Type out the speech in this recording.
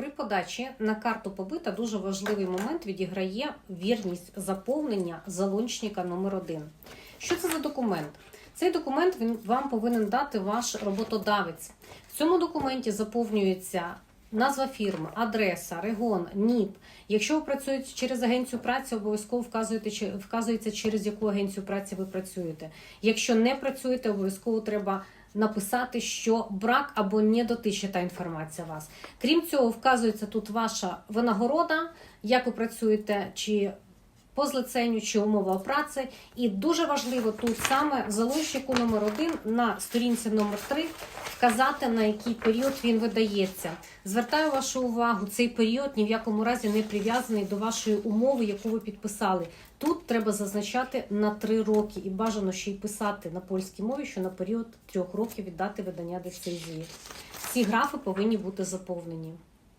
При подачі на карту побита дуже важливий момент відіграє вірність заповнення залончника номер 1 Що це за документ? Цей документ він вам повинен дати ваш роботодавець. В цьому документі заповнюється назва фірми, адреса, регіон, НІП. Якщо ви працюєте через агенцію праці, обов'язково вказуєте, вказується, через яку агенцію праці ви працюєте. Якщо не працюєте, обов'язково треба написати, що брак або недотична та інформація вас. Крім цього, вказується тут ваша винагорода, як ви працюєте, чи по злиценню, чи умова праці. І дуже важливо тут саме в залучнику номер 1 на сторінці номер 3 вказати, на який період він видається. Звертаю вашу увагу, цей період ні в якому разі не прив'язаний до вашої умови, яку ви підписали. Тут треба зазначати на 3 роки і бажано ще й писати на польській мові, що на період 3 років від дати видання децизії. Ці графи повинні бути заповнені.